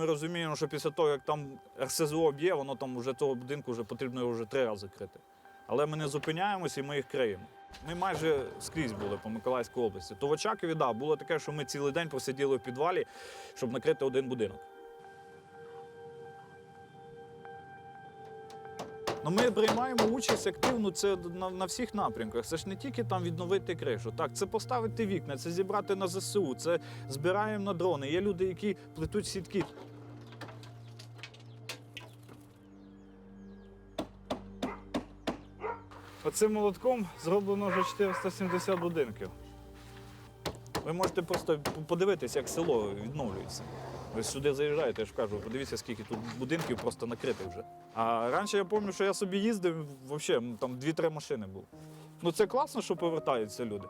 ми розуміємо, що після того, як там РСЗО б'є, воно там вже того будинку вже потрібно вже три рази крити. Але ми не зупиняємося і ми їх криємо. Ми майже скрізь були по Миколаївській області. То в Очакові, да, було таке, що ми цілий день просиділи в підвалі, щоб накрити один будинок. Ну, ми приймаємо участь активно це на, на всіх напрямках. Це ж не тільки там відновити кришу. Так, це поставити вікна, це зібрати на ЗСУ, це збираємо на дрони. Є люди, які плетуть сітки. Оцим молотком зроблено вже 470 будинків. Ви можете просто подивитися, як село відновлюється. Ви сюди заїжджаєте, я ж кажу, подивіться, скільки тут будинків просто накритих вже. А раніше я пам'ятаю, що я собі їздив, взагалі, там 2-3 машини було. Ну це класно, що повертаються люди.